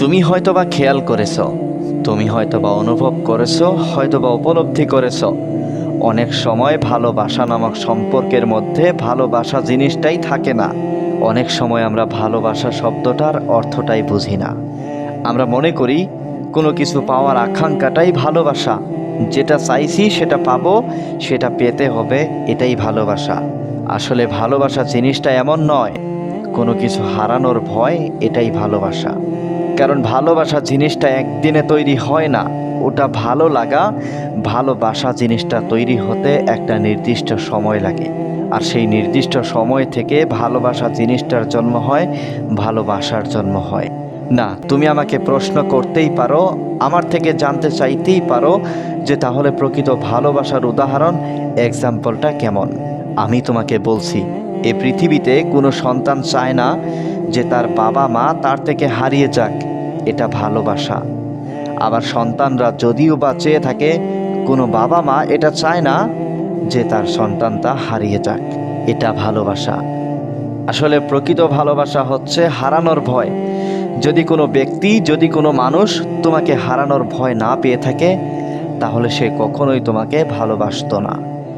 তুমি হয়তোবা খেয়াল করেছ, তুমি হয়তোবা অনুভব করেছ, হয়তোবা উপলব্ধি করেছ। অনেক সময় ভালোবাসা নামক সম্পর্কের মধ্যে ভালোবাসা জিনিসটাই থাকে না। অনেক সময় আমরা ভালোবাসা শব্দটার অর্থটাই বুঝি না। আমরা মনে করি, কোনো কিছু পাওয়ার আকাঙ্ক্ষাটাই ভালোবাসা যেটা চাইছি সেটা পাবো, সেটা পেতে হবে, এটাই ভালোবাসা আসলে ভালোবাসা জিনিসটা এমন নয়, কোনো কিছু হারানোর ভয়, এটাই ভালোবাসা কারণ ভালোবাসা জিনিসটা একদিনে তৈরি হয় না। ওটা ভালো লাগা, ভালোবাসা জিনিসটা তৈরি হতে একটা নির্দিষ্ট সময় লাগে। আর সেই নির্দিষ্ট সময় থেকে ভালোবাসা জিনিসটার জন্ম হয়, ভালোবাসার জন্ম হয়। না, তুমি আমাকে প্রশ্ন করতেই পারো, আমার থেকে জানতে চাইতেই পারো যে তাহলে প্রকৃত ভালোবাসার উদাহরণ এক্সাম্পলটা কেমন? আমি তোমাকে বলছি, এ পৃথিবীতে কোনো সন্তান চায় না যে তার বাবা মা তার থেকে হারিয়ে যাক, এটা ভালোবাসা। আবার সন্তানরা যদিও বা চেয়ে থাকে, কোনো বাবা মা এটা চায় না যে তার সন্তানটা হারিয়ে যাক। এটা ভালোবাসা। আসলে প্রকৃত ভালোবাসা হচ্ছে হারানোর ভয়। যদি কোনো ব্যক্তি, যদি কোনো মানুষ তোমাকে হারানোর ভয় না পেয়ে থাকে, তাহলে সে কখনোই তোমাকে ভালোবাসতো না।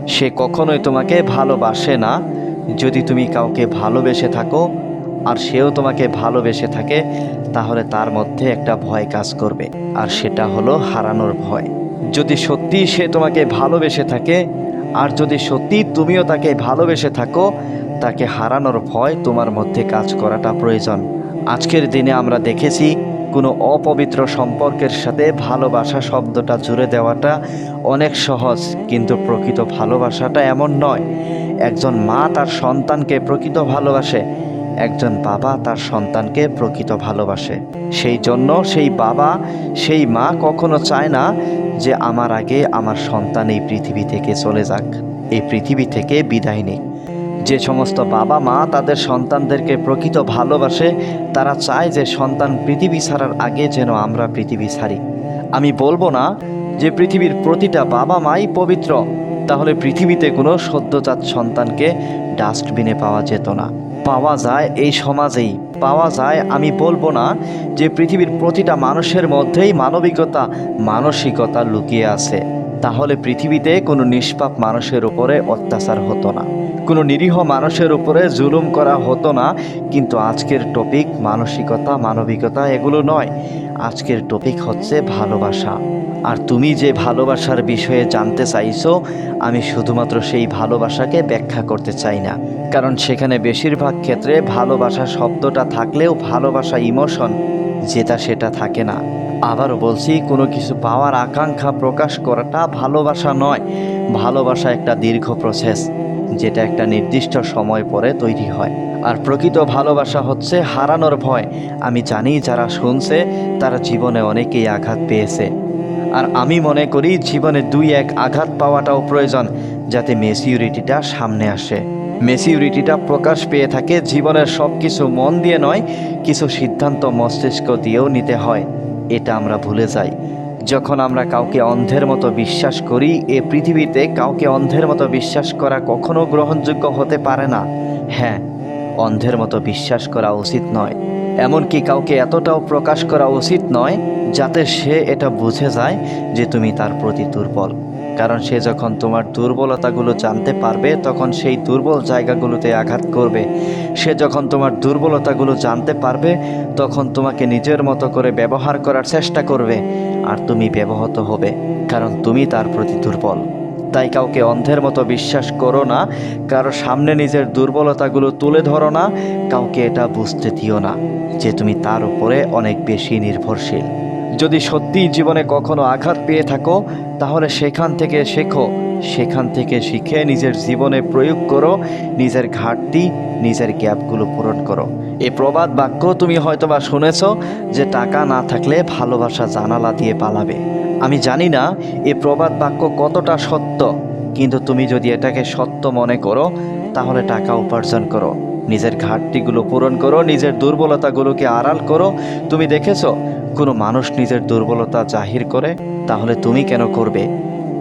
সে কখনোই তোমাকে ভালোবাসে না। যদি তুমি কাউকে ভালোবেসে থাকো আর সেও তোমাকে ভালোবেসে থাকে, তাহলে তার মধ্যে একটা ভয় কাজ করবে। আর সেটা হলো হারানোর ভয়। যদি সত্যি সে তোমাকে ভালোবেসে থাকে, আর যদি সত্যি তুমিও তাকে ভালোবেসে থাকো, তাকে হারানোর ভয় তোমার মধ্যে কাজ করাটা প্রয়োজন। আজকের দিনে আমরা দেখেছি, কোনো অপবিত্র সম্পর্কের সাথে ভালোবাসা শব্দটা জুড়ে দেওয়াটা অনেক সহজ, কিন্তু প্রকৃত ভালোবাসাটা এমন নয়। একজন মা তার সন্তানকে প্রকৃত ভালোবাসে একজন বাবা তার সন্তানকে প্রকৃত ভালোবাসে। সেই জন্য সেই বাবা, সেই মা কখনো চায় না যে আমার আগে আমার সন্তান এই পৃথিবী থেকে চলে যাক, এই পৃথিবী থেকে বিদায় নিক। যে সমস্ত বাবা, মা তাদের সন্তানদেরকে প্রকৃত ভালোবাসে, তারা চায় যে সন্তান পৃথিবী ছাড়ার আগে যেন আমরা পৃথিবী ছাড়ি। আমি বলব না যে পৃথিবীর প্রতিটা বাবা, মাই পবিত্র, তাহলে পৃথিবীতে কোনো সদ্যজাত সন্তানকে ডাস্টবিনে পাওয়া যেত না। পাওয়া যায় এই সমাজেই। পাওয়া যায়, আমি বলব না যে পৃথিবীর প্রতিটা মানুষের মধ্যেই মানবিকতা, মানসিকতা লুকিয়ে আছে। তাহলে পৃথিবীতে কোনো নিষ্পাপ মানুষের উপরে অত্যাচার হতো না। কোনো নিরীহ মানুষের উপরে জুলুম করা হতো না। কিন্তু আজকের টপিক মানসিকতা, মানবিকতা, এগুলো নয়। আজকের টপিক হচ্ছে ভালোবাসা। আর তুমি যে ভালোবাসার বিষয়ে জানতে চাইছো, আমি শুধুমাত্র সেই ভালোবাসাকে ব্যাখ্যা করতে চাই না। কারণ সেখানে বেশিরভাগ ক্ষেত্রে ভালোবাসা শব্দটা থাকলেও ভালোবাসা ইমোশন যেটা সেটা থাকে না। আবারও বলছি, কোনো কিছু পাওয়ার আকাঙ্ক্ষা প্রকাশ করাটা ভালোবাসা নয়। ভালোবাসা একটা দীর্ঘ প্রসেস যেটা একটা নির্দিষ্ট সময় পরে তৈরি হয়। আর প্রকৃত ভালোবাসা হচ্ছে হারানোর ভয়। আমি জানি যারা শুনছে, তারা জীবনে অনেকেই আঘাত পেয়েছে। আর আমি মনে করি জীবনে দুই এক আঘাত পাওয়াটাও প্রয়োজন, যাতে মেসিউরিটিটা সামনে আসে। মেসিউরিটিটা প্রকাশ পেয়ে থাকে জীবনের সব কিছু মন দিয়ে নয়, কিছু সিদ্ধান্ত মস্তিষ্ক দিয়েও নিতে হয়। এটা আমরা ভুলে যাই। যখন আমরা কাউকে অন্ধের মতো বিশ্বাস করি, এ পৃথিবীতে কাউকে অন্ধের মতো বিশ্বাস করা কখনো গ্রহণযোগ্য হতে পারে না। হ্যাঁ অন্ধের মতো বিশ্বাস করা উচিত নয়। এমনকি কাউকে এতটাও প্রকাশ করা উচিত নয় যাতে সে এটা বুঝে যায় যে তুমি তার প্রতি দুর্বল। কারণ সে যখন তোমার দুর্বলতাগুলো জানতে পারবে, তখন সেই দুর্বল জায়গাগুলোতে আঘাত করবে। সে যখন তোমার দুর্বলতাগুলো জানতে পারবে, তখন তোমাকে নিজের মতো করে ব্যবহার করার চেষ্টা করবে, আর তুমি ব্যবহত হবে, কারণ তুমি তার প্রতি দুর্বল। তাই কাউকে অন্ধের মতো বিশ্বাস করো না, কারও সামনে নিজের দুর্বলতাগুলো তুলে ধরো না, কাউকে এটা বুঝতে দিও না যে তুমি তার উপরে অনেক বেশি নির্ভরশীল। যদি সত্যিই জীবনে কখনো আঘাত পেয়ে থাকো, তাহলে সেখান থেকে শেখো, সেখান থেকে শিখে নিজের জীবনে প্রয়োগ করো, নিজের ঘাটতি, নিজের গ্যাপগুলো পূরণ করো। এই প্রবাদ বাক্য তুমি হয়তোবা শুনেছ যে টাকা না থাকলে ভালোবাসা জানালা দিয়ে পালাবে। আমি জানি না এই প্রবাদ বাক্য কতটা সত্য, কিন্তু তুমি যদি এটাকে সত্য মনে করো, তাহলে টাকা উপার্জন করো, নিজের ঘাটতিগুলো পূরণ করো, নিজের দুর্বলতাগুলোকে আড়াল করো। তুমি দেখেছ, কোনো মানুষ নিজের দুর্বলতা জাহির করে, তাহলে তুমি কেন করবে?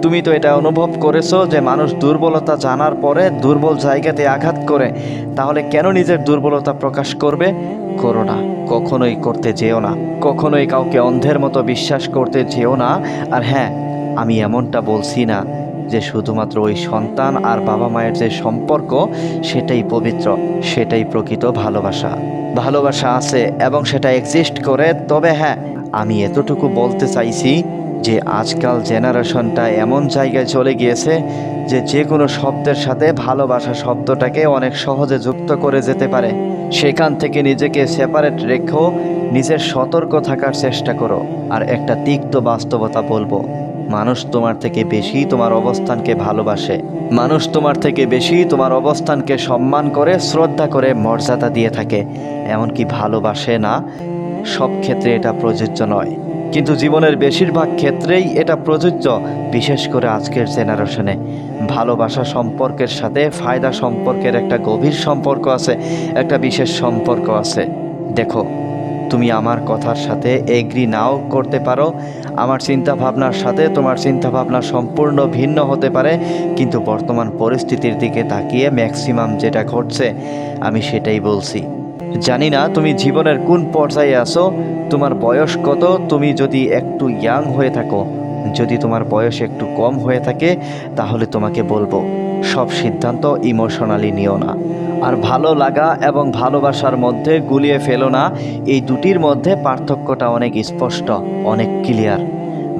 তুমি তো এটা অনুভব করেছ যে মানুষ দুর্বলতা জানার পরে দুর্বল জায়গাতে আঘাত করে। তাহলে কেন নিজের দুর্বলতা প্রকাশ করবে? করো না, কখনোই করতে যেও না। কখনোই কাউকে অন্ধের মতো বিশ্বাস করতে যেও না। আর হ্যাঁ আমি এমনটা বলছি না যে শুধুমাত্র ওই সন্তান আর বাবা মায়ের যে সম্পর্ক, সেটাই পবিত্র, সেটাই প্রকৃত ভালোবাসা। ভালোবাসা আছে এবং সেটা এক্সিস্ট করে, তবে হ্যাঁ আমি এতটুকু বলতে চাইছি যে আজকাল জেনারেশনটা এমন জায়গায় চলে গিয়েছে যে যে কোনো শব্দের সাথে ভালোবাসা শব্দটাকে অনেক সহজে যুক্ত করে যেতে পারে। সেখান থেকে নিজেকে সেপারেট রেখেও নিজের সতর্ক থাকার চেষ্টা করো। আর একটা তিক্ত বাস্তবতা বলব, মানুষ তোমার থেকে বেশি তোমার অবস্থানকে ভালোবাসে। মানুষ তোমার থেকে বেশি তোমার অবস্থানকে সম্মান করে, শ্রদ্ধা করে, মর্যাদা দিয়ে থাকে। এমনকি ভালোবাসে না, সব ক্ষেত্রে এটা প্রযোজ্য নয়। কিন্তু জীবনের বেশিরভাগ ক্ষেত্রেই এটা প্রযোজ্য, বিশেষ করে আজকের জেনারেশনে। ভালোবাসা সম্পর্কের সাথে ফায়দা সম্পর্কের একটা গভীর সম্পর্ক আছে, একটা বিশেষ সম্পর্ক আছে। দেখো, তুমি আমার কথার সাথে এগ্রি নাও করতে পারো, আমার চিন্তা ভাবনার সাথে তোমার চিন্তা ভাবনা সম্পূর্ণ ভিন্ন হতে পারে, কিন্তু বর্তমান পরিস্থিতির দিকে তাকিয়ে ম্যাক্সিমাম যেটা ঘটছে, আমি সেটাই বলছি। জানি না তুমি জীবনের কোন পর্যায়ে আছো, তোমার বয়স কত, তুমি যদি একটু ইয়াং হয়ে থাকো, যদি তোমার বয়স একটু কম হয়ে থাকে, তাহলে তোমাকে বলব, সব সিদ্ধান্ত ইমোশনালি নিও না। আর ভালো লাগা এবং ভালোবাসার মধ্যে গুলিয়ে ফেলো না, এই দুটির মধ্যে পার্থক্যটা অনেক স্পষ্ট, অনেক ক্লিয়ার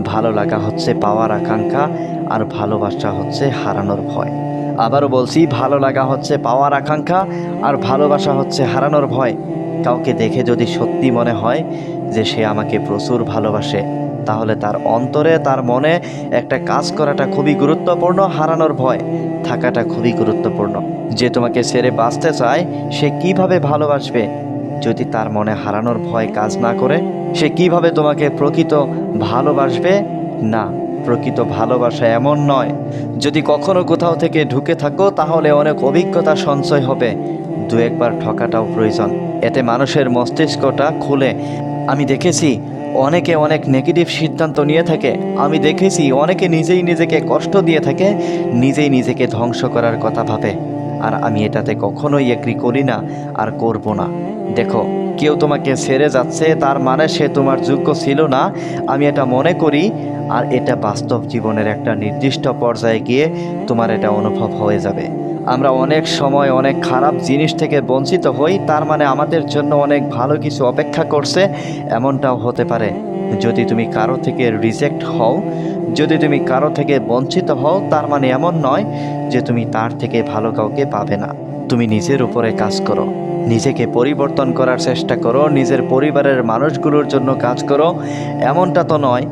ভালো লাগা হচ্ছে পাওয়ার আকাঙ্ক্ষা, আর ভালোবাসা হচ্ছে হারানোর ভয়। আবারও বলছি, ভালো লাগা হচ্ছে পাওয়ার আকাঙ্ক্ষা আর ভালোবাসা হচ্ছে হারানোর ভয়। কাউকে দেখে যদি সত্যি মনে হয় যে সে আমাকে প্রচুর ভালোবাসে, তাহলে তার অন্তরে, তার মনে একটা কাজ করাটা খুবই গুরুত্বপূর্ণ, হারানোর ভয় থাকাটা খুবই গুরুত্বপূর্ণ। যে তোমাকে ছেড়ে বাঁচতে চায়, সে কীভাবে ভালোবাসবে? যদি তার মনে হারানোর ভয় কাজ না করে, সে কীভাবে তোমাকে প্রকৃত ভালোবাসবে? না। প্রকৃত ভালোবাসা এমন নয়। যদি কখনো কোথাও থেকে ঢুকে থাকো, তাহলে অনেক অভিজ্ঞতা সঞ্চয় হবে। দু একবার ঠকাটাও প্রয়োজন। এতে মানুষের মস্তিষ্কটা খুলে। আমি দেখেছি অনেকে অনেক নেগেটিভ সিদ্ধান্ত নিয়ে থাকে। আমি দেখেছি অনেকে নিজেই নিজেকে কষ্ট দিয়ে থাকে, নিজেই নিজেকে ধ্বংস করার কথা ভাবে। আর আমি এটাতে কখনোই এগ্রি করি না আর করব না। দেখো, কেউ তোমাকে ছেড়ে যাচ্ছে, তার মানে সে তোমার যোগ্য ছিল না। আমি এটা মনে করি আর এটা বাস্তব জীবনের একটা নির্দিষ্ট পর্যায়ে গিয়ে তোমার এটা অনুভব হয়ে যাবে। আমরা অনেক সময় অনেক খারাপ জিনিস থেকে বঞ্চিত হই, তার মানে আমাদের জন্য অনেক ভালো কিছু অপেক্ষা করছে, এমনটাও হতে পারে। যদি তুমি কারও থেকে রিজেক্ট হও, যদি তুমি কারও থেকে বঞ্চিত হও, তার মানে এমন নয় যে তুমি তার থেকে ভালো কাউকে পাবে না। তুমি নিজের উপরে কাজ করো, নিজেকে পরিবর্তন করার চেষ্টা করো, নিজের পরিবারের মানুষগুলোর জন্য কাজ করো, এমনটা তো নয়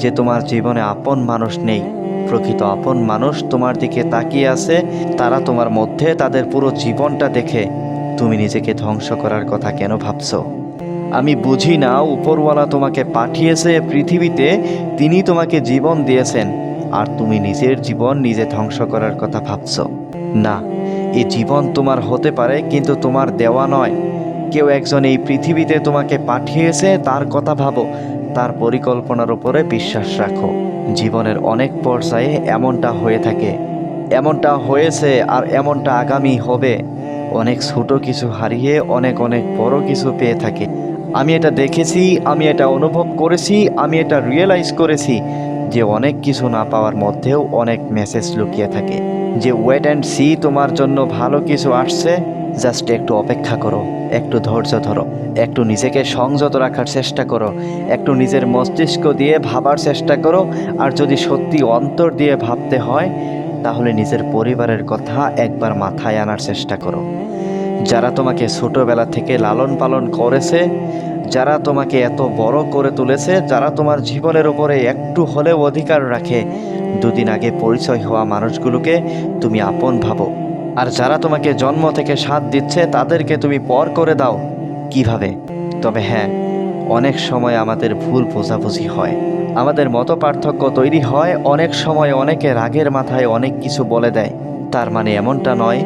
যে তোমার জীবনে আপন মানুষ নেই। প্রকৃত আপন মানুষ তোমার দিকে তাকিয়ে আছে, তারা তোমার মধ্যে তাদের পুরো জীবনটা দেখে। তুমি নিজেকে ধ্বংস করার কথা কেন ভাবছ? আমি বুঝি না, উপরওয়ালা তোমাকে পাঠিয়েছে পৃথিবীতে, তিনি তোমাকে জীবন দিয়েছেন, আর তুমি নিজের জীবন নিজে ধ্বংস করার কথা ভাবছ। না এই জীবন তোমার হতে পারে, কিন্তু তোমার দেওয়া নয়। কেউ একজন এই পৃথিবীতে তোমাকে পাঠিয়েছে, তার কথা ভাবো তার পরিকল্পনার উপরে বিশ্বাস রাখো। জীবনের অনেক পর্যায়ে এমনটা হয়ে থাকে। এমনটা হয়েছে আর এমনটা আগামী হবে। অনেক ছোট কিছু হারিয়ে অনেক অনেক বড় কিছু পেয়ে থাকে। আমি এটা দেখেছি, আমি এটা অনুভব করেছি, আমি এটা রিয়েলাইজ করেছি যে অনেক কিছু না পাওয়ার মধ্যেও অনেক মেসেজ লুকিয়ে থাকে। যে ওয়েট অ্যান্ড সি তোমার জন্য ভালো কিছু আসছে জাস্ট একটু অপেক্ষা করো। একটু ধৈর্য ধরো, একটু নিজেকে সংযত রাখার চেষ্টা করো, একটু নিজের মস্তিষ্ক দিয়ে ভাবার চেষ্টা করো, আর যদি সত্যি অন্তর দিয়ে ভাবতে হয়, তাহলে নিজের পরিবারের কথা একবার মাথায় আনার চেষ্টা করো। যারা তোমাকে ছোটোবেলা থেকে লালন পালন করেছে, যারা তোমাকে এত বড় করে তুলেছে, যারা তোমার জীবনের উপরে একটু হলেও অধিকার রাখে, দুদিন আগে পরিচয় হওয়া মানুষগুলোকে তুমি আপন ভাবো। আর যারা তোমাকে জন্ম থেকে সাথ দিচ্ছে, তাদেরকে তুমি পর করে দাও। কীভাবে? তবে হ্যাঁ অনেক সময় আমাদের ভুল বোঝাবুঝি হয়। আমাদের মতো পার্থক্য তৈরি হয়, অনেক সময় অনেকে রাগের মাথায় অনেক কিছু বলে দেয়। তার মানে এমনটা নয়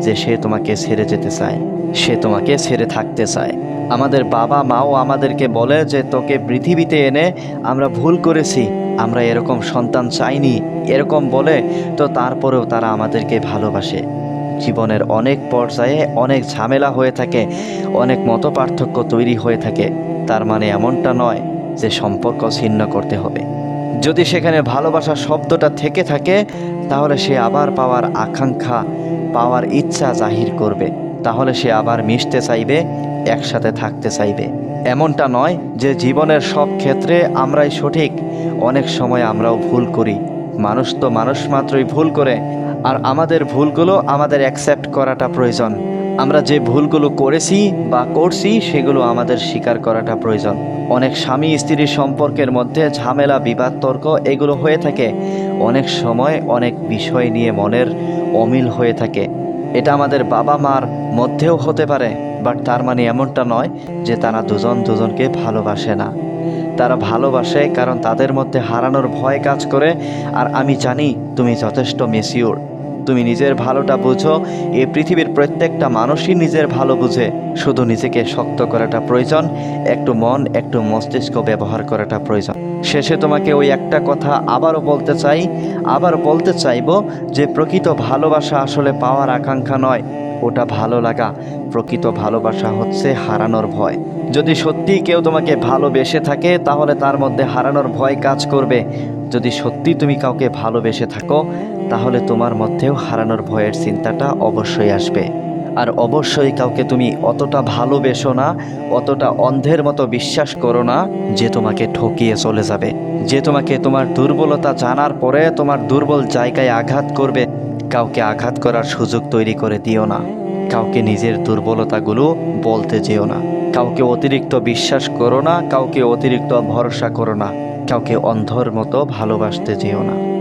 যে সে তোমাকে ছেড়ে যেতে চায়। সে তোমাকে ছেড়ে থাকতে চায়। আমাদের বাবা মাও আমাদেরকে বলে যে, তোকে পৃথিবীতে এনে আমরা ভুল করেছি, আমরা এরকম সন্তান চাইনি। এরকম বলে, তো তারপরেও তারা আমাদেরকে ভালোবাসে। জীবনের অনেক পর্যায়ে অনেক ঝামেলা হয়ে থাকে, অনেক মত পার্থক্য তৈরি হয়ে থাকে। তার মানে এমনটা নয় যে সম্পর্ক ছিন্ন করতে হবে। যদি সেখানে ভালোবাসা শব্দটা থেকে থাকে, তাহলে সে আবার পাওয়ার আকাঙ্ক্ষা, পাওয়ার ইচ্ছা জাহির করবে। তাহলে সে আবার মিশতে চাইবে, একসাথে থাকতে চাইবে। এমনটা নয় যে জীবনের সব ক্ষেত্রে আমরাই সঠিক। অনেক সময় আমরাও ভুল করি। মানুষ তো মানুষ মাত্রই ভুল করে। আর আমাদের ভুলগুলো আমাদের অ্যাকসেপ্ট করাটা প্রয়োজন। আমরা যে ভুলগুলো করেছি বা করছি, সেগুলো আমাদের স্বীকার করাটা প্রয়োজন। অনেক স্বামী স্ত্রীর সম্পর্কের মধ্যে ঝামেলা, বিবাদ, তর্ক, এগুলো হয়ে থাকে। অনেক সময় অনেক বিষয় নিয়ে মনের অমিল হয়ে থাকে। এটা আমাদের বাবা মার মধ্যেও হতে পারে, বাট তার মানে এমনটা নয় যে তারা দুজন দুজনকে ভালোবাসে না। তারা ভালোবাসে কারণ তাদের মধ্যে হারানোর ভয় কাজ করে, আর আমি জানি তুমি যথেষ্ট মেসিওর তুমি নিজের ভালোটা বুঝো। এই পৃথিবীর প্রত্যেকটা মানুষই নিজের ভালো বুঝে। শুধু নিজেকে শক্ত করাটা প্রয়োজন, একটু মন, একটু মস্তিষ্ক ব্যবহার করাটা প্রয়োজন। শেষে তোমাকে ওই একটা কথা আবারও বলতে চাই, আবার বলতে চাইব যে প্রকৃত ভালোবাসা আসলে পাওয়ার আকাঙ্ক্ষা নয়, ওটা ভালো লাগা। প্রকৃত ভালোবাসা হচ্ছে হারানোর ভয়। যদি সত্যি কেউ তোমাকে ভালোবেসে থাকে, তাহলে তার মধ্যে হারানোর ভয় কাজ করবে। যদি সত্যি তুমি কাউকে ভালোবেসে থাকো তাহলে তোমার মধ্যেও হারানোর ভয়ের চিন্তাটা অবশ্যই আসবে। আর অবশ্যই কাউকে তুমি অতটা ভালোবেসো না, অতটা অন্ধের মতো বিশ্বাস করো না যে তোমাকে ঠকিয়ে চলে যাবে। যে তোমাকে তোমার দুর্বলতা জানার পরে তোমার দুর্বল জায়গায় আঘাত করবে, কাউকে আঘাত করার সুযোগ তৈরি করে দিও না। কাউকে নিজের দুর্বলতাগুলো বলতে যেও না। কাউকে অতিরিক্ত বিশ্বাস করো না, কাউকে অতিরিক্ত ভরসা করো না। কাউকে অন্ধর মতো ভালোবাসতে যেও না।